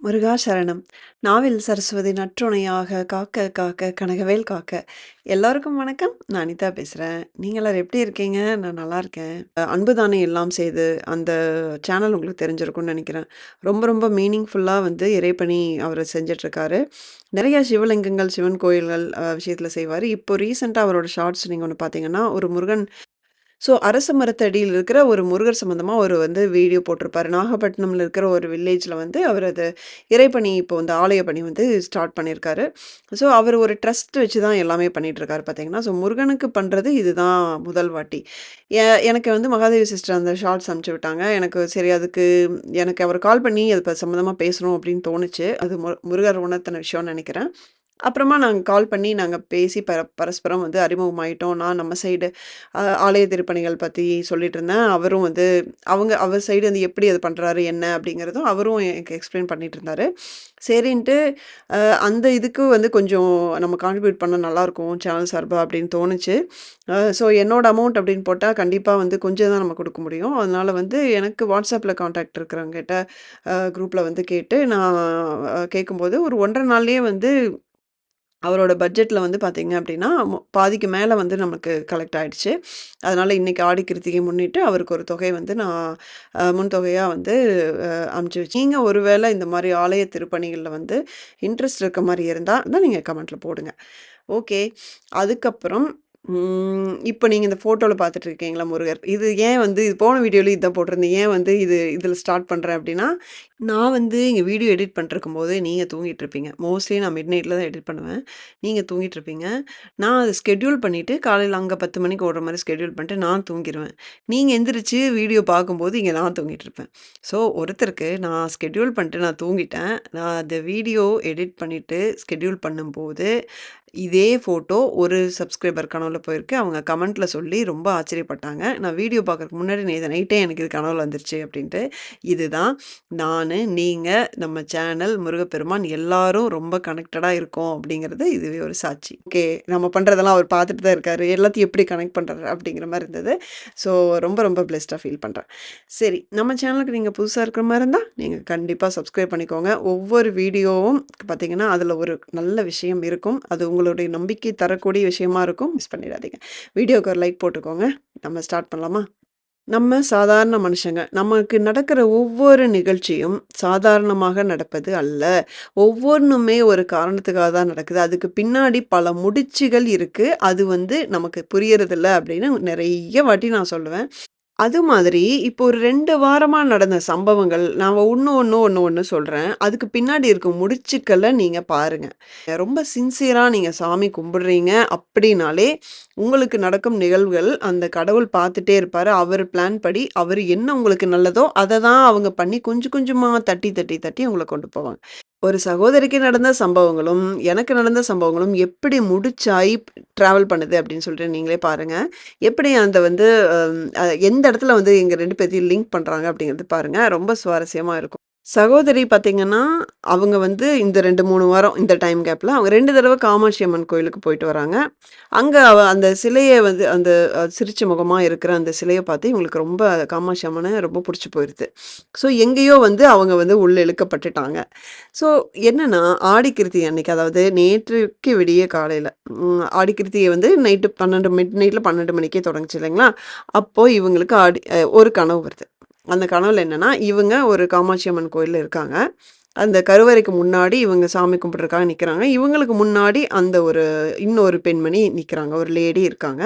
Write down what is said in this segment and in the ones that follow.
முருகா சரணம். நாவில் சரஸ்வதி நற்றுணையாக காக்க காக்க கனகவேல் காக்க. எல்லாருக்கும் வணக்கம். நான் அனிதா பேசுகிறேன் நீங்க எப்படி இருக்கீங்க? நான் நல்லா இருக்கேன். அன்புதானே எல்லாம் செய்து அந்த சேனல் உங்களுக்கு தெரிஞ்சிருக்கும்னு நினைக்கிறேன் ரொம்ப ரொம்ப மீனிங்ஃபுல்லாக வந்து இறைப்பணி அவர் செஞ்சிட்ருக்காரு நிறையா சிவலிங்கங்கள், சிவன் கோயில்கள் விஷயத்தில் செய்வார் இப்போ ரீசெண்டாக அவரோட ஷார்ட்ஸ் நீங்கள் ஒன்று பார்த்தீங்கன்னா, ஒரு முருகன் ஸோ அரச மரத்தடியில் இருக்கிற ஒரு முருகர் சம்மந்தமாக ஒரு வந்து வீடியோ போட்டிருப்பாரு. நாகப்பட்டினம்ல இருக்கிற ஒரு வில்லேஜில் வந்து அவர் அது இறைப்பணி இப்போ வந்து ஆலய பணி வந்து ஸ்டார்ட் பண்ணியிருக்காரு. ஸோ அவர் ஒரு ட்ரஸ்ட் வச்சு தான் எல்லாமே பண்ணிட்டுருக்காரு பார்த்தீங்கன்னா. ஸோ முருகனுக்கு பண்ணுறது இதுதான் முதல் வாட்டி. எனக்கு வந்து மகாதேவி சிஸ்டர் அந்த ஷார்ட்ஸ் அனுப்பிச்சு விட்டாங்க. எனக்கு சரி அதுக்கு எனக்கு அவர் கால் பண்ணி அது இப்போ சம்மந்தமாக பேசணும் அப்படின்னு தோணுச்சு. அது மு முருகர் உணர்த்தின விஷயம்னு நினைக்கிறேன் அப்புறமா நாங்கள் கால் பண்ணி நாங்கள் பேசி பர பரஸ்பரம் வந்து அறிமுகமாயிட்டோம். நான் நம்ம சைடு ஆலய திருப்பணிகள் பத்தி சொல்லிட்டுருந்தேன். அவரும் வந்து அவங்க அவர் சைடு வந்து எப்படி அது பண்ணுறாரு என்ன அப்படிங்கிறதும் அவரும் எனக்கு எக்ஸ்பிளைன் பண்ணிட்டுருந்தாரு. சரின்ட்டு அந்த இதுக்கு வந்து கொஞ்சம் நம்ம கான்ட்ரிபியூட் பண்ணால் நல்லாயிருக்கும் சேனல் சார்பாக அப்படின்னு தோணுச்சு. ஸோ என்னோட அமௌண்ட் அப்படின்னு போட்டால் கண்டிப்பாக வந்து கொஞ்சம் தான் நம்ம கொடுக்க முடியும். அதனால் வந்து எனக்கு வாட்ஸ்அப்பில் காண்டாக்ட் இருக்கிறவங்ககிட்ட குரூப்பில் வந்து கேட்டு நான் கேட்கும்போது ஒரு ஒன்றரை நாள்லேயே வந்து அவரோட பட்ஜெட்டில் வந்து பார்த்தீங்க அப்படின்னா, பாதிக்கு மேலே வந்து நமக்கு கலெக்ட் ஆகிடுச்சு அதனால் இன்னைக்கு ஆடி கிருத்திகை முன்னிட்டு அவருக்கு ஒரு தொகை வந்து நான் முன் தொகையாக வந்து அமுச்சு வச்சு நீங்கள் ஒரு வேளை இந்த மாதிரி ஆலய திருப்பணிகளில் வந்து இன்ட்ரெஸ்ட் இருக்க மாதிரி இருந்தால் தான் நீங்கள் கமெண்ட்டில் போடுங்க. ஓகே. அதுக்கப்புறம் இப்போ நீங்கள் இந்த ஃபோட்டோவில் பார்த்துட்டு இருக்கீங்களா முருகர். இது ஏன் வந்து இது போன வீடியோவில் இதான் போட்டிருந்தேன். ஏன் வந்து இது இதில் ஸ்டார்ட் பண்ணுறேன் அப்படின்னா, நான் வந்து இங்கே வீடியோ எடிட் பண்ணியிருக்கும்போது நீங்கள் தூங்கிட்டு இருப்பீங்க. மோஸ்ட்லி நான் மிட் நைட்டில் தான் எடிட் பண்ணுவேன். நீங்கள் தூங்கிட்டு இருப்பீங்க. நான் அதை ஸ்கெட்யூல் பண்ணிவிட்டு காலையில் அங்கே பத்து மணிக்கு ஓடுற மாதிரி ஸ்கெட்யூல் பண்ணிட்டு நான் தூங்கிடுவேன் நீங்கள் எந்திரிச்சு வீடியோ பார்க்கும்போது இங்கே நான் தூங்கிட்டு இருப்பேன். ஸோ ஒருத்தருக்கு நான் ஸ்கெட்யூல் பண்ணிட்டு நான் தூங்கிட்டேன். நான் அந்த வீடியோ எடிட் பண்ணிவிட்டு ஸ்கெட்யூல் பண்ணும்போது, இதே ஃபோட்டோ ஒரு சப்ஸ்கிரைபர் கனவுல போயிருக்கு. அவங்க கமெண்ட்ல சொல்லி ரொம்ப ஆச்சரியப்பட்டாங்க. நான் வீடியோ பார்க்கறதுக்கு முன்னாடி நேத்து நைட்டே எனக்கு இது கனவுல வந்துருச்சு அப்படின்ட்டு. இதுதான் நான் நீங்க, நம்ம சேனல், முருகப்பெருமான் எல்லாரும் ரொம்ப கனெக்டடா இருக்கோம் அப்படிங்கிறது இதுவே ஒரு சாட்சி. ஓகே. நம்ம பண்றதெல்லாம் அவர் பார்த்துட்டு தான் இருக்காரு. எல்லாத்தையும் எப்படி கனெக்ட் பண்றாரு அப்படிங்கிற மாதிரி இருந்தது. ஸோ ரொம்ப ரொம்ப பிளெஸ்ட்டா ஃபீல் பண்றேன். சரி நம்ம சேனலுக்கு நீங்க புதுசா இருக்கிற மாதிரி இருந்தா, நீங்க கண்டிப்பா சப்ஸ்கிரைப் பண்ணிக்கோங்க. ஒவ்வொரு வீடியோவும் பார்த்தீங்கன்னா, அதில் ஒரு நல்ல விஷயம் இருக்கும். அது உங்களுடைய நம்பிக்கை தரக்கூடிய விஷயமா இருக்கும். மிஸ் பண்ணிடாதீங்க. வீடியோக்கு ஒரு லைக் போட்டுக்கோங்க. நம்ம ஸ்டார்ட் பண்ணலாமா? நம்ம சாதாரண மனுஷங்க. நமக்கு நடக்கிற ஒவ்வொரு நிகழ்ச்சியும் சாதாரணமாக நடப்பது அல்ல. ஒவ்வொன்றுமே ஒரு காரணத்துக்காக தான் நடக்குது. அதுக்கு பின்னாடி பல முடிச்சுகள் இருக்குது அது வந்து நமக்கு புரியறதில்ல அப்படின்னு நிறைய வாட்டி நான் சொல்லுவேன். அது மாதிரி இப்போ ஒரு ரெண்டு வாரமாக நடந்த சம்பவங்கள் நான் ஒன்று ஒன்று ஒன்று ஒன்று சொல்கிறேன் அதுக்கு பின்னாடி இருக்க முடிச்சுக்களை நீங்கள் பாருங்கள் ரொம்ப சின்சியராக நீங்கள் சாமி கும்பிடுறீங்க அப்படின்னாலே, உங்களுக்கு நடக்கும் நிகழ்வுகள் அந்த கடவுள் பார்த்துட்டே இருப்பார். அவர் பிளான் படி அவர் என்ன உங்களுக்கு நல்லதோ, அதை தான் அவங்க பண்ணி கொஞ்சம் கொஞ்சமாக தட்டி, தட்டி, தட்டி உங்களை கொண்டு போவாங்க. ஒரு சகோதரிக்கு நடந்த சம்பவங்களும், எனக்கு நடந்த சம்பவங்களும் எப்படி முடிச்சாயி ட்ராவல் பண்ணுது அப்படின்னு சொல்லிட்டு நீங்களே பாருங்கள் எப்படி அந்த வந்து எந்த இடத்துல வந்து எங்கள் ரெண்டு பேர்த்தையும் லிங்க் பண்ணுறாங்க அப்படிங்கிறது பாருங்கள் ரொம்ப சுவாரஸ்யமாக இருக்கும். சகோதரி பார்த்தீங்கன்னா, அவங்க வந்து இந்த 2, 3 வாரம் இந்த டைம் கேப்பில் அவங்க ரெண்டு தடவை காமாட்சி அம்மன் கோயிலுக்கு போயிட்டு வராங்க. அங்கே அவ அந்த சிலையை வந்து அந்த சிரிச்ச முகமாக இருக்கிற அந்த சிலையை பார்த்து இவங்களுக்கு ரொம்ப காமாட்சி அம்மனை ரொம்ப பிடிச்சி போயிடுது ஸோ எங்கேயோ வந்து அவங்க வந்து உள்ளே இழுக்கப்பட்டுட்டாங்க. ஸோ என்னென்னா ஆடிக்கிருத்தி அன்னைக்கு அதாவது நேற்றுக்கு விடிய காலையில் ஆடிக்கிருத்தியை வந்து நைட்டு 12 மிட் நைட்டில் பன்னெண்டு மணிக்கே தொடங்குச்சு இல்லைங்களா? அப்போது இவங்களுக்கு ஆடி ஒரு கனவு வருது. அந்த கனவுல என்னன்னா, இவங்க ஒரு காமாட்சி அம்மன் கோயில்ல இருக்காங்க. அந்த கருவறைக்கு முன்னாடி இவங்க சாமி கும்பிடுறதுக்காக நிற்கிறாங்க இவங்களுக்கு முன்னாடி அந்த ஒரு இன்னொரு பெண்மணி நிற்கிறாங்க ஒரு லேடி இருக்காங்க.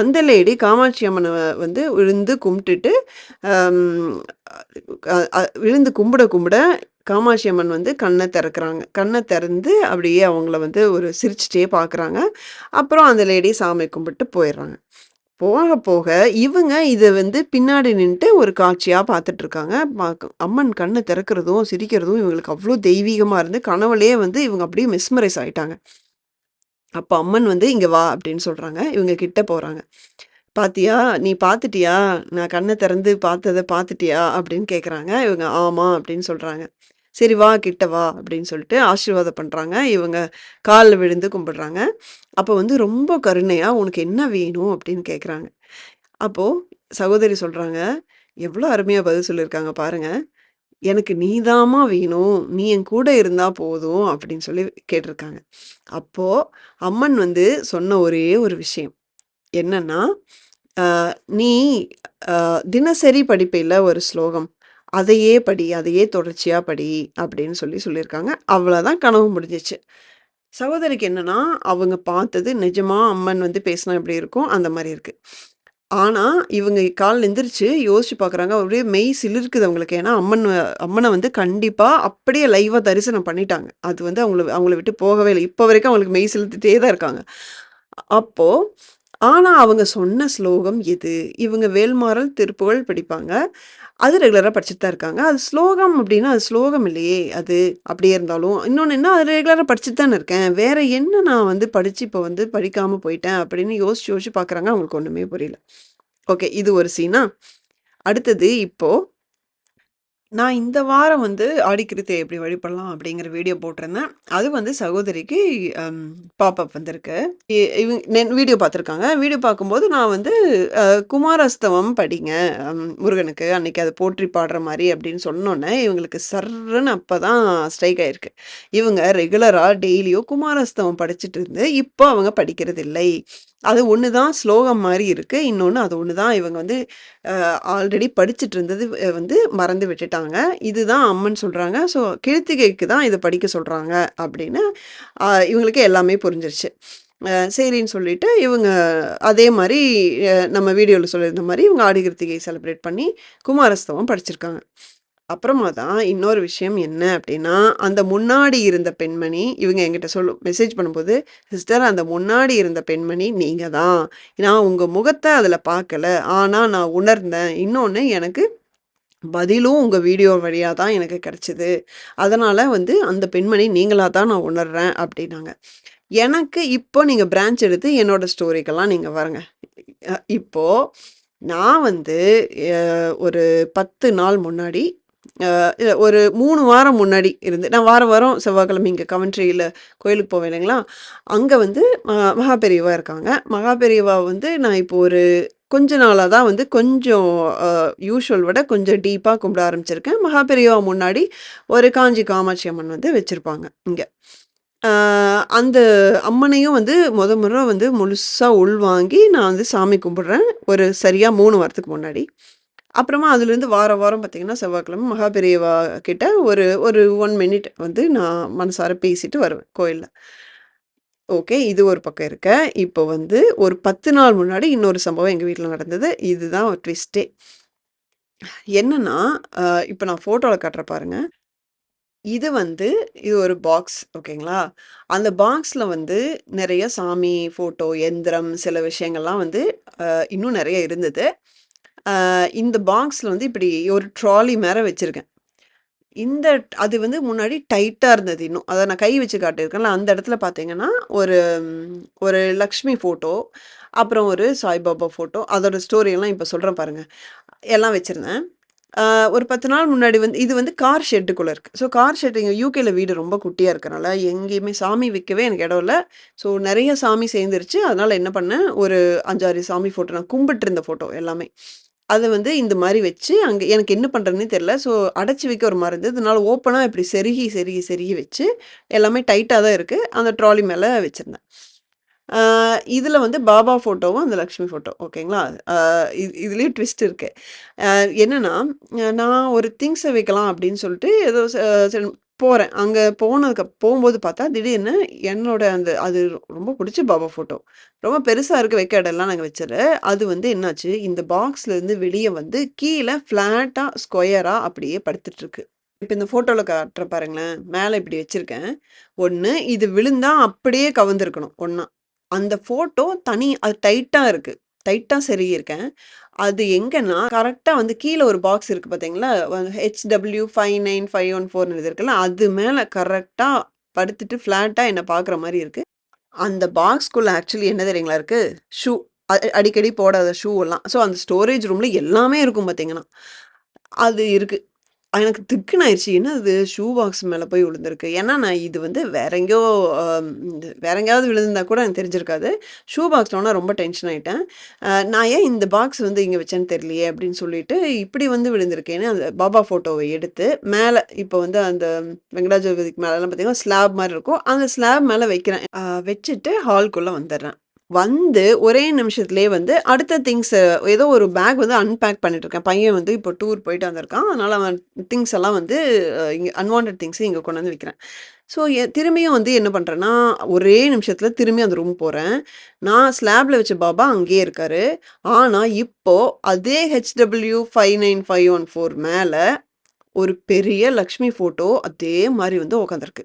அந்த லேடி காமாட்சி அம்மனை வந்து விழுந்து கும்பிட்டுட்டு, விழுந்து கும்பிட கும்பிட காமாட்சி அம்மன் வந்து கண்ணை திறக்கிறாங்க கண்ணை திறந்து அப்படியே அவங்கள வந்து ஒரு சிரிச்சுட்டே பார்க்குறாங்க. அப்புறம் அந்த லேடி சாமி கும்பிட்டு போயிடுறாங்க போக போக இவங்க இதை வந்து பின்னாடி நின்றுட்டு ஒரு காட்சியாக பார்த்துட்ருக்காங்க அம்மன் கண்ணை திறக்கிறதும், சிரிக்கிறதும் இவங்களுக்கு அவ்வளோ தெய்வீகமாக இருந்து கனவுலேயே வந்து இவங்க அப்படியே மிஸ்மரைஸ் ஆயிட்டாங்க. அப்போ அம்மன் வந்து இங்கே வா" அப்படின்னு சொல்கிறாங்க இவங்க கிட்ட போகிறாங்க "பாத்தியா? நீ பார்த்துட்டியா? நான் கண்ணை திறந்து பார்த்தத பார்த்துட்டியா?" அப்படின்னு கேட்குறாங்க. இவங்க ஆமாம் அப்படின்னு சொல்கிறாங்க "சரி வா, கிட்ட வா" அப்படின்னு சொல்லிட்டு ஆசீர்வாதம் பண்ணுறாங்க இவங்க காலில் விழுந்து கும்பிடுறாங்க. அப்போ வந்து ரொம்ப கருணையாக "உனக்கு என்ன வேணும்?" அப்படின்னு கேட்குறாங்க. அப்போது சகோதரி சொல்கிறாங்க எவ்வளோ அருமையாக பதில் சொல்லியிருக்காங்க பாருங்கள் எனக்கு நீதாம்மா வேணும். நீ என் கூட இருந்தால் போதும்." அப்படின்னு சொல்லி கேட்டிருக்காங்க. அப்போது அம்மன் வந்து சொன்ன ஒரே ஒரு விஷயம். என்னன்னா, நீ தினசரி படிப்பையில் ஒரு ஸ்லோகம். அதையே படி. அதையே தொடர்ச்சியாக படி." அப்படின்னு சொல்லி சொல்லியிருக்காங்க. அவ்வளோதான் கனவு முடிஞ்சிச்சு சகோதரிக்கு என்னன்னா, அவங்க பார்த்தது நிஜமா அம்மன் வந்து பேசினா எப்படி இருக்கும்? அந்த மாதிரி இருக்குது ஆனால் இவங்க காலைல எந்திரிச்சு யோசிச்சு பார்க்குறாங்க. அப்படியே மெய் சிலிருக்குது அவங்களுக்கு. ஏன்னா, அம்மன் அம்மனை வந்து கண்டிப்பாக அப்படியே லைவாக தரிசனம் பண்ணிட்டாங்க. அது வந்து அவங்கள அவங்கள விட்டு போகவே இல்லை இப்போ வரைக்கும் அவங்களுக்கு மெய் சிலுத்துட்டே தான் இருக்காங்க. அப்போது ஆனால் அவங்க சொன்ன ஸ்லோகம் எது? இவங்க வேல்மாறல், திருப்புகழ் படிப்பாங்க. அது ரெகுலராக படிச்சுட்டு தான் இருக்காங்க. அது ஸ்லோகம் அப்படின்னா, அது ஸ்லோகம் இல்லையே! அது அப்படியே இருந்தாலும். இன்னொன்று என்ன, அது ரெகுலராக படிச்சுட்டு தானே இருக்கேன். வேற என்ன நான் வந்து படித்து இப்போ வந்து படிக்காமல் போயிட்டேன் அப்படின்னு யோசிச்சு யோசிச்சு பார்க்குறாங்க. அவங்களுக்கு ஒன்றுமே புரியல. ஓகே. இது ஒரு சீனா? அடுத்தது இப்போது நான் இந்த வாரம் வந்து ஆடிக்கிருத்தியை எப்படி வழிபடலாம் அப்படிங்கிற வீடியோ போட்டிருந்தேன். அது வந்து சகோதரிக்கு அம் வந்திருக்கு. இ வீடியோ பார்த்துருக்காங்க. வீடியோ பார்க்கும்போது நான் வந்து குமாரஸ்தவம் படிங்க முருகனுக்கு. அன்னைக்கு அதை போற்றி பாடுற மாதிரி அப்படின்னு சொன்னோன்னே இவங்களுக்கு சர்ரன் அப்போ தான் ஸ்ட்ரைக் ஆயிருக்கு. இவங்க ரெகுலராக டெய்லியும் குமாரஸ்தவம் படிச்சுட்டு இருந்து, இப்போ அவங்க படிக்கிறதில்லை. அது ஒன்று தான் ஸ்லோகம் மாதிரி இருக்குது இன்னொன்று அது ஒன்று தான் இவங்க வந்து ஆல்ரெடி படிச்சுட்டு இருந்தது வந்து மறந்து விட்டுட்டாங்க. இதுதான் அம்மன் சொல்கிறாங்க ஸோ கிருத்திகைக்கு தான் இதை படிக்க சொல்கிறாங்க அப்படின்னு இவங்களுக்கு எல்லாமே புரிஞ்சிருச்சு. சரின்னு சொல்லிட்டு இவங்க அதே மாதிரி நம்ம வீடியோவில் சொல்லியிருந்த மாதிரி இவங்க ஆடி கிருத்திகை செலிப்ரேட் பண்ணி குமாரஸ்தவம் படிச்சிருக்காங்க. அப்புறமா தான் இன்னொரு விஷயம் என்ன அப்படின்னா, அந்த முன்னாடி இருந்த பெண்மணி இவங்க என்கிட்ட சொல்லு மெசேஜ் பண்ணும்போது, "சிஸ்டர் அந்த முன்னாடி இருந்த பெண்மணி நீங்கள் தான். நான் உங்கள் முகத்தை அதில் பார்க்கல. ஆனால் நான் உணர்ந்தேன். இன்னொன்று எனக்கு பதிலும் உங்கள் வீடியோ வழியாக தான் எனக்கு கிடச்சிது அதனால் வந்து அந்த பெண்மணி நீங்களாக தான் நான் உணர்கிறேன் அப்படின்னாங்க. எனக்கு இப்போ நீங்கள் பிரான்ச் எடுத்து என்னோட ஸ்டோரிக்கெல்லாம் நீங்கள் வாருங்க. இப்போது நான் வந்து ஒரு 10 நாள் முன்னாடி ஒரு மூணு வாரம் முன்னாடி இருந்து நான் வாரம் வாரம் செவ்வாய்க்கிழமை இங்கே கவன்ட்ரியில் கோயிலுக்கு போவேன் இல்லைங்களா? அங்கே வந்து ம மகா பெரியவா இருக்காங்க. மகா பெரியவா வந்து நான் இப்போ ஒரு கொஞ்ச நாளாக தான் வந்து கொஞ்சம் யூஷுவல் விட கொஞ்சம் டீப்பாக கும்பிட ஆரம்பிச்சிருக்கேன். மகா பெரியவா முன்னாடி ஒரு காஞ்சி காமாட்சி அம்மன் வந்து வச்சுருப்பாங்க இங்கே அந்த அம்மனையும் வந்து முத முறை வந்து முழுசாக உள்வாங்கி நான் வந்து சாமி கும்பிட்றேன் ஒரு சரியாக மூணு வாரத்துக்கு முன்னாடி. அப்புறமா அதுலேருந்து வாரம் வாரம் பார்த்தீங்கன்னா, செவ்வாய்க்கிழமை மகாபெரியவா கிட்ட ஒரு ஒரு ஒன் மினிட் வந்து நான் மனசார பேசிட்டு வருவேன் கோயிலில் ஓகே. இது ஒரு பக்கம் இருக்க. இப்போ வந்து ஒரு 10 நாள் முன்னாடி இன்னொரு சம்பவம் எங்கள் வீட்டில் நடந்தது. இதுதான் ஒரு ட்விஸ்ட்டே. என்னன்னா, இப்போ நான் ஃபோட்டோவில் கட்டுற பாருங்க. இது வந்து இது ஒரு பாக்ஸ் ஓகேங்களா? அந்த பாக்ஸில் வந்து நிறைய சாமி ஃபோட்டோ, எந்திரம் சில விஷயங்கள்லாம் வந்து இன்னும் நிறைய இருந்தது. இந்த பாக்ஸில் வந்து இப்படி ஒரு ட்ராலி மேலே வச்சுருக்கேன் இந்த அது வந்து முன்னாடி டைட்டாக இருந்தது இன்னும். அதை நான் கை வச்சு காட்டியிருக்கேன்ல, அந்த இடத்துல பார்த்தீங்கன்னா, ஒரு ஒரு லக்ஷ்மி ஃபோட்டோ, அப்புறம் ஒரு சாய்பாபா ஃபோட்டோ, அதோட ஸ்டோரியெல்லாம் இப்போ சொல்கிறேன் பாருங்கள் எல்லாம் வச்சுருந்தேன் ஒரு 10 நாள் முன்னாடி வந்து இது வந்து கார் ஷெட்டுக்குள்ளே இருக்குது ஸோ கார் ஷெட் இங்கே யூகேல வீடு ரொம்ப குட்டியாக இருக்கனால, எங்கேயுமே சாமி வைக்கவே எனக்கு இடம் இல்லை ஸோ நிறைய சாமி சேர்ந்துருச்சு. அதனால் என்ன பண்ணேன், ஒரு 5, 6 சாமி ஃபோட்டோ நான் கும்பிட்டு இருந்த ஃபோட்டோ எல்லாமே. அதை வந்து இந்த மாதிரி வச்சு, அங்கே எனக்கு என்ன பண்ணுறதுனே தெரில ஸோ அடைச்சி வைக்க ஒரு மாதிரி இருந்தது. அதனால ஓப்பனாக இப்படி செருகி, செருகி, செருகி வச்சு, எல்லாமே டைட்டாக தான் இருக்குது அந்த ட்ராலி மேலே வச்சுருந்தேன். இதில் வந்து பாபா ஃபோட்டோவும், அந்த லக்ஷ்மி ஃபோட்டோ ஓகேங்களா? இதுலேயும் இது ட்விஸ்ட் இருக்கு. என்னென்னா நான் ஒரு திங்ஸை வைக்கலாம் அப்படின்னு சொல்லிட்டு ஏதோ போகிறேன் அங்கே போனதுக்கு போகும்போது பார்த்தா, திடீர்னு என்னோட அந்த அது ரொம்ப பிடிச்ச பாபா ஃபோட்டோ. ரொம்ப பெருசாக இருக்க வைக்க இடம்லாம் நாங்கள் நாங்க அது வந்து என்னாச்சு, இந்த பாக்ஸ்லேருந்து வெளியே வந்து கீழே ஃப்ளாட்டாக ஸ்கொயராக அப்படியே படுத்துட்ருக்கு இப்போ இந்த ஃபோட்டோவில் காட்டுறேன் பாருங்களேன். மேலே இப்படி வச்சுருக்கேன் ஒன்று இது விழுந்தா அப்படியே கவுந்திருக்கணும் ஒன்றா அந்த ஃபோட்டோ தனி அது டைட்டாக இருக்குது டைட்டாக செருகியிருக்கேன். அது எங்கன்னா, கரெக்டாக வந்து கீழே ஒரு பாக்ஸ் இருக்குது பார்த்தீங்களா? வ HW595114 இது இருக்குல்ல, அது மேலே கரெக்டாக படுத்துட்டு ஃப்ளாட்டாக என்னை பார்க்குற மாதிரி இருக்குது அந்த பாக்ஸ்க்குள்ளே ஆக்சுவலி என்ன தெரியுங்களா இருக்குது ஷூ. அடிக்கடி போடாத ஷூ எல்லாம். ஸோ அந்த ஸ்டோரேஜ் ரூமில் எல்லாமே இருக்கும் பார்த்தீங்கன்னா. அது இருக்குது எனக்கு திக்குன்னு ஆயிருச்சு. என்ன இது ஷூ பாக்ஸ் மேல போய் விழுந்திருக்கு. ஏன்னா, நான் இது வந்து வேற எங்கேயோ அ இது வேற எங்கேயாவது விழுந்திருந்தா கூட எனக்கு தெரிஞ்சிருக்காது. ஷூ பாக்ஸ்னோன ரொம்ப டென்ஷன் ஆயிட்டேன். அ நான் ஏன் இந்த பாக்ஸ் வந்து இங்க வச்சேன்னு தெரியலையே அப்படின்னு சொல்லிட்டு, இப்படி வந்து விழுந்திருக்கேன்னு அந்த பாபா ஃபோட்டோவ எடுத்து, மேல இப்போ வந்து அந்த வெங்கடாஜலபதிக்கு மேலலாம் பார்த்தீங்கன்னா, ஸ்லாப் மாரி இருக்கும். அந்த ஸ்லாப் மேல வைக்கிறேன். அ வச்சுட்டு ஹால்க்குள்ள வந்துர்றேன். வந்து ஒரே நிமிஷத்துலேயே வந்து அடுத்த திங்ஸ் ஏதோ ஒரு பேக் வந்து அன்பேக் பண்ணிட்டு இருக்கேன். பையன் வந்து இப்போ டூர் போயிட்டு வந்திருக்கான். அதனால் அவன் திங்ஸ் எல்லாம் வந்து இங்கே அன்வான்ட் திங்ஸ் இங்கே கொண்டு வந்து வைக்கிறேன். ஸோ எ திரும்பியும் வந்து என்ன பண்ணுறேன்னா ஒரே நிமிஷத்தில் திரும்பி அந்த ரூம் போகிறேன் நான் ஸ்லாப்ல வச்ச பாபா அங்கேயே இருக்கார் ஆனால் இப்போ அதே H W five nine five one four மேலே ஒரு பெரிய லக்ஷ்மி ஃபோட்டோ அதே மாதிரி வந்து உட்காந்துருக்கு.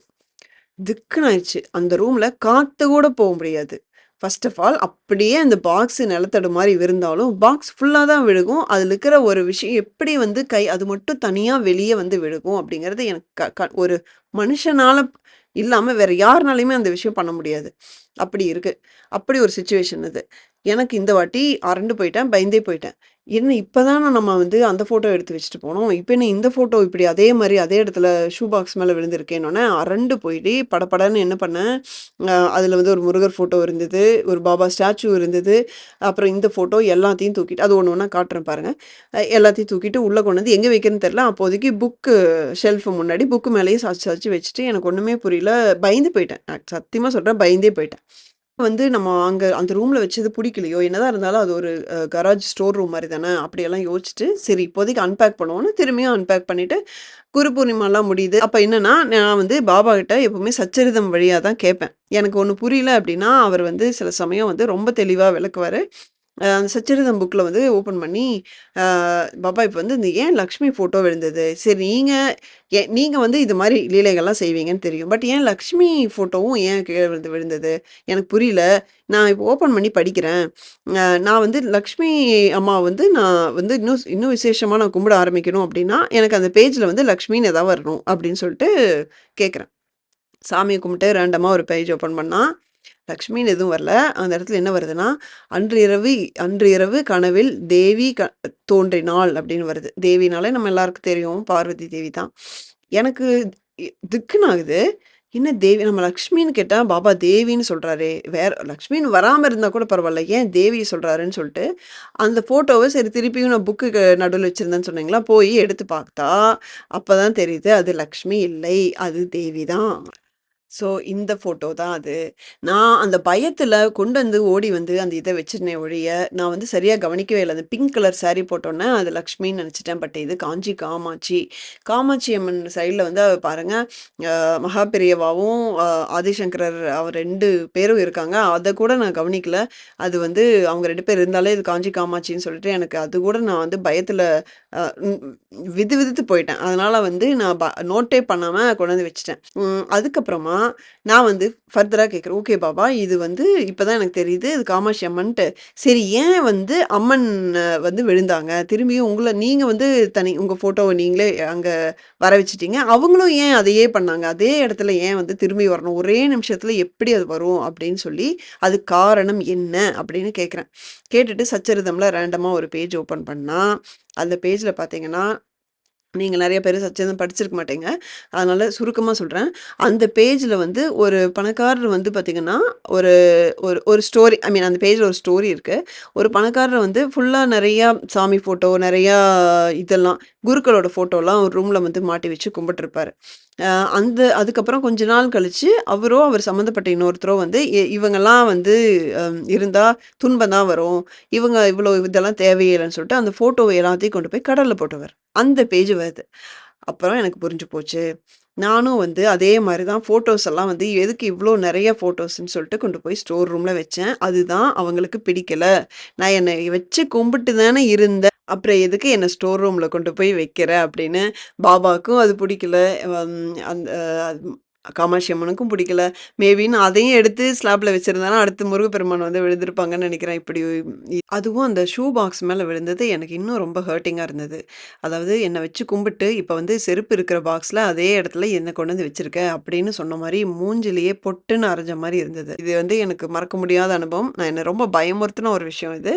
திக்குன்னு ஆயிடுச்சு அந்த ரூமில் காற்று கூட போக முடியாது. ஃபர்ஸ்ட் ஆஃப் ஆல் அப்படியே அந்த பாக்ஸ் நிலத்தடு மாதிரி விழுந்தாலும், பாக்ஸ் ஃபுல்லாக தான் விழுகும். அதில் இருக்கிற ஒரு விஷயம் எப்படி வந்து கை அது மட்டும் தனியாக வெளியே வந்து விழுகும் அப்படிங்கிறது எனக்கு க க ஒரு மனுஷனால் இல்லாமல் வேற யாருனாலையுமே அந்த விஷயம் பண்ண முடியாது. அப்படி இருக்குது அப்படி ஒரு சுச்சுவேஷன் அது. எனக்கு இந்த வாட்டி அரண்டு போயிட்டேன். பயந்தே போயிட்டேன். என்ன இப்ப நம்ம வந்து அந்த ஃபோட்டோ எடுத்து வச்சுட்டு போனோம். இப்போ என்ன இந்த ஃபோட்டோ இப்படி அதே மாதிரி அதே இடத்துல ஷூ பாக்ஸ் மேலே விழுந்திருக்கேன்னொன்னே அரண்டு போயிட்டு படபடன்னு என்ன பண்ணேன், அதில் வந்து ஒரு முருகர் ஃபோட்டோ இருந்தது. ஒரு பாபா ஸ்டாச்சு இருந்தது. அப்புறம் இந்த ஃபோட்டோ எல்லாத்தையும் தூக்கிட்டு அது ஒன்று ஒன்றா காட்டுறேன் பாருங்கள் எல்லாத்தையும் தூக்கிட்டு உள்ளே கொண்டு வந்து எங்கே வைக்கிறேன்னு தெரில அப்போதைக்கு புக்கு ஷெல்ஃப் முன்னாடி புக்கு மேலேயே சாய்ச்சு சச்சு வச்சுட்டு எனக்கு ஒன்றுமே புரியல. பயந்து போயிட்டேன். சத்தியமாக சொல்கிறேன் பயந்தே போயிட்டேன். வந்து நம்ம அங்க அந்த ரூம்ல வச்சது பிடிக்கலையோ என்னதான் இருந்தாலும் அது ஒரு அ கராஜ் ஸ்டோர் ரூம் மாரி தானே! அப்படியெல்லாம் யோசிச்சுட்டு, சரி இப்போதைக்கு அன்பேக் பண்ணுவோன்னு திரும்பியும் அன்பேக் பண்ணிட்டு, குரு பூர்ணிமாலாம் முடியுது. அப்ப என்னன்னா, நான் வந்து பாபா கிட்ட எப்பவுமே சச்சரிதம் வழியா தான் கேட்பேன். எனக்கு ஒண்ணு புரியல அப்படின்னா, அவர் வந்து சில சமயம் வந்து ரொம்ப தெளிவா விளக்குவாரு. அந்த சச்சரிதம் புக்கில் வந்து ஓப்பன் பண்ணி, பாப்பா பாபா வந்து இந்த ஏன் லக்ஷ்மி ஃபோட்டோ விழுந்தது? சரி நீங்கள் ஏ நீங்கள் வந்து இது மாதிரி லீலைகள்லாம் செய்வீங்கன்னு தெரியும். பட் ஏன் லக்ஷ்மி ஃபோட்டோவும் ஏன் கீழே விழுந்து விழுந்தது? எனக்கு புரியல. நான் இப்போ ஓப்பன் பண்ணி படிக்கிறேன். நான் வந்து லக்ஷ்மி அம்மா வந்து நான் வந்து இன்னும் இன்னும் விசேஷமாக நான் கும்பிட ஆரம்பிக்கணும் அப்படின்னா, எனக்கு அந்த பேஜில் வந்து லக்ஷ்மின்னு எதாவது வரணும் அப்படின்னு சொல்லிட்டு கேட்குறேன் சாமியை கும்பிட்டு ரேண்டமாக ஒரு பேஜ் ஓப்பன் பண்ணால் லக்ஷ்மின்னு எதுவும் வரல. அந்த இடத்துல என்ன வருதுன்னா, அன்று இரவு அன்று இரவு கனவில் தேவி க தோன்றினாள் அப்படின்னு வருது. தேவினாலே நம்ம எல்லாருக்கும் தெரியும். பார்வதி தேவி தான். எனக்கு திக்குனாகுது திக்குன்னு ஆகுது. என்ன தேவி நம்ம லக்ஷ்மின்னு கேட்டால் பாபா தேவின்னு சொல்கிறாரே வேற லக்ஷ்மின்னு வராமல் இருந்தால் கூட பரவாயில்ல ஏன் தேவி சொல்கிறாருன்னு சொல்லிட்டு அந்த ஃபோட்டோவை சரி திருப்பியும் நான் புக்கு நடுவில் வச்சுருந்தேன்னு சொன்னீங்களா, போய் எடுத்து பார்த்தா, அப்போ தான் தெரியுது அது லக்ஷ்மி இல்லை. அது தேவி தான். ஸோ இந்த ஃபோட்டோ தான் அது. நான் அந்த பயத்தில் கொண்டு வந்து ஓடி வந்து அந்த இதை வச்சிருந்தேன் ஒழிய, நான் வந்து சரியாக கவனிக்கவே இல்லை அந்த பிங்க் கலர் சாரீ போட்டோன்னே அது லக்ஷ்மின்னு நினச்சிட்டேன் பட் இது காஞ்சி காமாட்சி. காமாட்சி அம்மன் சைடில் வந்து பாருங்க, பாருங்கள் மகா பெரியவாவும், ஆதிசங்கரர் அவர் ரெண்டு பேரும் இருக்காங்க. அதை கூட நான் கவனிக்கல. அது வந்து அவங்க ரெண்டு பேர் இருந்தாலே இது காஞ்சி காமாட்சின்னு சொல்லிட்டு எனக்கு அது கூட நான் வந்து பயத்தில் விது விதுத்து போயிட்டேன். அதனால் வந்து நான் ப நோட்டே பண்ணாமல் கொண்டு வந்து வச்சுட்டேன். அதுக்கப்புறமா கேட்குறான் நான் வந்து ஃபர்தராக கேட்குறேன் ஓகே பாபா இது வந்து இப்போ தான் எனக்கு தெரியுது. இது காமாட்சி அம்மன்ட்டு. சரி ஏன் வந்து அம்மன் வந்து விழுந்தாங்க? திரும்பியும் உங்களை நீங்கள் வந்து தனி உங்கள் ஃபோட்டோவை நீங்களே அங்கே வர வச்சுட்டீங்க. அவங்களும் ஏன் அதையே பண்ணாங்க? அதே இடத்துல ஏன் வந்து திரும்பி வரணும்? ஒரே நிமிஷத்தில் எப்படி அது வரும்? அப்படின்னு சொல்லி, அது காரணம் என்ன? அப்படின்னு கேட்குறேன் கேட்டுட்டு சச்சரிதமில் ரேண்டமாக ஒரு பேஜ் ஓப்பன் பண்ணால் அந்த பேஜில் பார்த்தீங்கன்னா, நீங்கள் நிறைய பேர் சச்சேதம் படிச்சிருக்க மாட்டீங்க. அதனால் சுருக்கமாக சொல்கிறேன் அந்த பேஜில் வந்து ஒரு பணக்காரர் வந்து பார்த்திங்கன்னா ஒரு ஒரு ஒரு ஸ்டோரி ஐ மீன் அந்த பேஜில் ஒரு ஸ்டோரி இருக்குது ஒரு பணக்காரர் வந்து ஃபுல்லாக நிறையா சாமி ஃபோட்டோ, நிறையா இதெல்லாம் குருக்களோட ஃபோட்டோலாம் ஒரு ரூமில் வந்து மாட்டி வச்சு கும்பிட்டுருப்பாரு. அந்த அதுக்கப்புறம் கொஞ்ச நாள் கழித்து அவரோ, அவர் சம்மந்தப்பட்ட இன்னொருத்தரோ வந்து இவங்கெல்லாம் வந்து இருந்தால் துன்பம் தான் வரும். இவங்க இவ்வளோ இதெல்லாம் தேவையில்லைன்னு சொல்லிட்டு, அந்த ஃபோட்டோவை எல்லாத்தையும் கொண்டு போய் கடலில் போட்டவர் அந்த பேஜ் வருது. அப்புறம் எனக்கு புரிஞ்சு போச்சு. நானும் வந்து அதே மாதிரி தான் ஃபோட்டோஸ் எல்லாம் வந்து எதுக்கு இவ்வளோ நிறைய ஃபோட்டோஸ்ன்னு சொல்லிட்டு கொண்டு போய் ஸ்டோர் ரூமில் வச்சேன். அதுதான் அவங்களுக்கு பிடிக்கல. நான் என்னை வச்சு கும்பிட்டு தானே இருந்தேன். அப்புறம் எதுக்கு என்னை ஸ்டோர் ரூமில் கொண்டு போய் வைக்கிற? அப்படின்னு பாபாவுக்கும் அது பிடிக்கல. அந்த காமாட்சி அம்மனுக்கும் பிடிக்கல. மேபின்னு அதையும் எடுத்து ஸ்லாப்ல வச்சுருந்தானா அடுத்து முருகப்பெருமான் வந்து விழுந்திருப்பாங்கன்னு நினைக்கிறேன் இப்படி அதுவும் அந்த ஷூ பாக்ஸ் மேலே விழுந்தது எனக்கு இன்னும் ரொம்ப ஹர்ட்டிங்காக இருந்தது. அதாவது என்னை வச்சு கும்பிட்டு, இப்போ வந்து செருப்பு இருக்கிற பாக்ஸில் அதே இடத்துல என்னை கொண்டு வந்து வச்சிருக்க அப்படின்னு சொன்ன மாதிரி மூஞ்சிலேயே பொட்டுன்னு அரைஞ்ச மாதிரி இருந்தது. இது வந்து எனக்கு மறக்க முடியாத அனுபவம். நான் என்னை ரொம்ப பயமுறுத்தின ஒரு விஷயம் இது.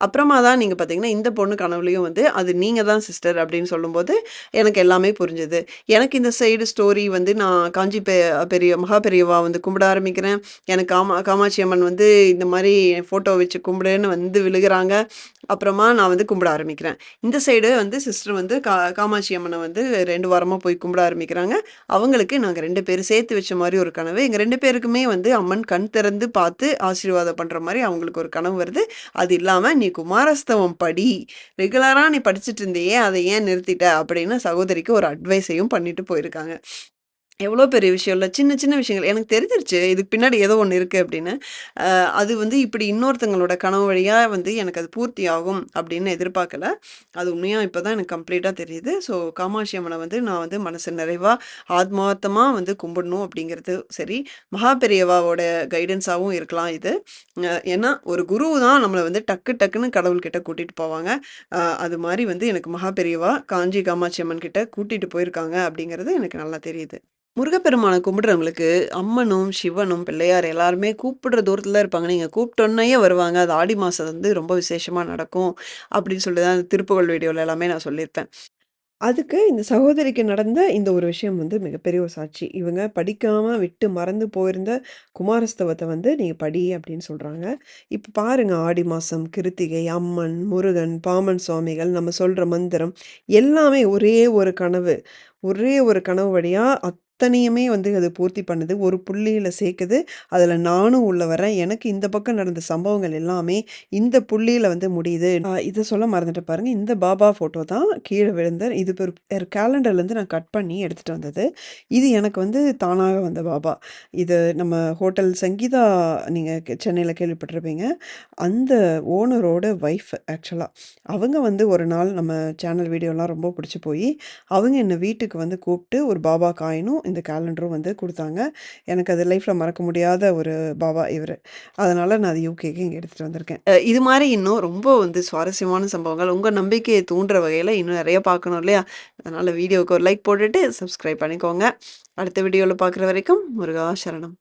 அப்புறமா தான் நீங்கள் பார்த்தீங்கன்னா, இந்த பொண்ணு கனவுலையும் வந்து, "அது நீங்கள் தான் சிஸ்டர்" அப்படின்னு சொல்லும்போது, எனக்கு எல்லாமே புரிஞ்சுது எனக்கு இந்த சைடு ஸ்டோரி வந்து நான் காஞ்சி பெ பெரிய மகா பெரியவா வந்து கும்பிட ஆரம்பிக்கிறேன். எனக்கு காமா காமாட்சி அம்மன் வந்து இந்த மாதிரி ஃபோட்டோ வச்சு கும்பிடுன்னு வந்து விழுகுறாங்க. அப்புறமா நான் வந்து கும்பிட ஆரம்பிக்கிறேன். இந்த சைடு வந்து சிஸ்டர் வந்து கா காமாட்சி அம்மனை வந்து ரெண்டு வாரமாக போய் கும்பிட ஆரம்பிக்கிறாங்க. அவங்களுக்கு நாங்கள் ரெண்டு பேரும் சேர்த்து வச்ச மாதிரி ஒரு கனவு. எங்கள் ரெண்டு பேருக்குமே வந்து அம்மன் கண் திறந்து பார்த்து ஆசீர்வாதம் பண்ணுற மாதிரி அவங்களுக்கு ஒரு கனவு வருது. அது இல்லாமல் "நீ குமாரஸ்தவம் படி. ரெகுலரா நீ படிச்சுட்டு இருந்தியே, அதை ஏன் நிறுத்திட்ட?" அப்படின்னு சகோதரிக்கு ஒரு அட்வைஸையும் பண்ணிட்டு போயிருக்காங்க. எவ்வளோ பெரிய விஷயம் இல்லை சின்ன சின்ன விஷயங்கள். எனக்கு தெரிஞ்சிருச்சு, இதுக்கு பின்னாடி ஏதோ ஒன்று இருக்குது அப்படின்னு. அது வந்து இப்படி இன்னொருத்தவங்களோட கனவு வழியாக வந்து எனக்கு அது பூர்த்தி ஆகும் அப்படின்னு எதிர்பார்க்கல. அது உண்மையாக இப்போ தான் எனக்கு கம்ப்ளீட்டாக தெரியுது. ஸோ காமாட்சி அம்மனை வந்து நான் வந்து மனசு நிறைவாக ஆத்மார்த்தமாக வந்து கும்பிடணும் அப்படிங்கிறது சரி. மகா பெரியவாவோட கைடன்ஸாகவும் இருக்கலாம் இது. ஏன்னா, ஒரு குரு தான் நம்மளை வந்து டக்கு டக்குன்னு கடவுள்கிட்ட கூட்டிகிட்டு போவாங்க. அது மாதிரி வந்து எனக்கு மகா பெரியவா காஞ்சி காமாட்சி அம்மன் கிட்ட கூட்டிகிட்டு போயிருக்காங்க அப்படிங்கிறது எனக்கு நல்லா தெரியுது. முருகப்பெருமானை கும்பிடுறவங்களுக்கு அம்மனும், சிவனும், பிள்ளையார் எல்லாருமே கூப்பிடுற தூரத்தில் தான் இருப்பாங்க. நீங்கள் கூப்பிட்டோன்னே வருவாங்க. அது ஆடி மாதம் வந்து ரொம்ப விசேஷமாக நடக்கும். அப்படின்னு சொல்லி தான் திருப்புகழ் வீடியோவில் எல்லாமே நான் சொல்லியிருப்பேன். அதுக்கு இந்த சகோதரிக்கு நடந்த இந்த ஒரு விஷயம் வந்து மிகப்பெரிய ஒரு சாட்சி. இவங்க படிக்காமல் விட்டு மறந்து போயிருந்த குமாரஸ்தவத்தை வந்து நீங்கள் படி அப்படின்னு சொல்கிறாங்க இப்போ பாருங்கள் ஆடி மாதம் கிருத்திகை, அம்மன், முருகன், பாமன் சுவாமிகள், நம்ம சொல்கிற மந்திரம் எல்லாமே ஒரே ஒரு கனவு. ஒரே ஒரு கனவு வழியா அத்தனையுமே வந்து அது பூர்த்தி பண்ணுது. ஒரு புள்ளியில் சேர்க்குது. அதில் நானும் உள்ள வரேன். எனக்கு இந்த பக்கம் நடந்த சம்பவங்கள் எல்லாமே இந்த புள்ளியில் வந்து முடியுது. இதை சொல்ல மறந்துட்டு பாருங்கள் இந்த பாபா ஃபோட்டோ தான் கீழே விழுந்த இது ஒரு கேலண்டர்லேருந்து நான் கட் பண்ணி எடுத்துகிட்டு வந்தது. இது எனக்கு வந்து தானாக வந்த பாபா. இது நம்ம ஹோட்டல் சங்கீதா நீங்கள் சென்னையில் கேள்விப்பட்டிருப்பீங்க. அந்த ஓனரோட ஒய்ஃப் ஆக்சுவலாக அவங்க வந்து ஒரு நாள் நம்ம சேனல் வீடியோலாம் ரொம்ப பிடிச்சி போய் அவங்க என்னை வீட்டுக்கு வந்து கூப்பிட்டு ஒரு பாபா காயினும், இந்த கேலண்டரும் வந்து கொடுத்தாங்க எனக்கு அது லைஃப்பில் மறக்க முடியாத ஒரு பாபா இவர் அதனால் நான் அது யூகேக்கு இங்கே எடுத்துகிட்டு வந்திருக்கேன். இது மாதிரி இன்னும் ரொம்ப வந்து சுவாரஸ்யமான சம்பவங்கள், உங்கள் நம்பிக்கையை தூண்டுற வகையில் இன்னும் நிறைய பார்க்கணும் இல்லையா? அதனால் வீடியோவுக்கு ஒரு லைக் போட்டுட்டு சப்ஸ்கிரைப் பண்ணிக்கோங்க. அடுத்த வீடியோவில் பார்க்குற வரைக்கும் முருகா சரணம்.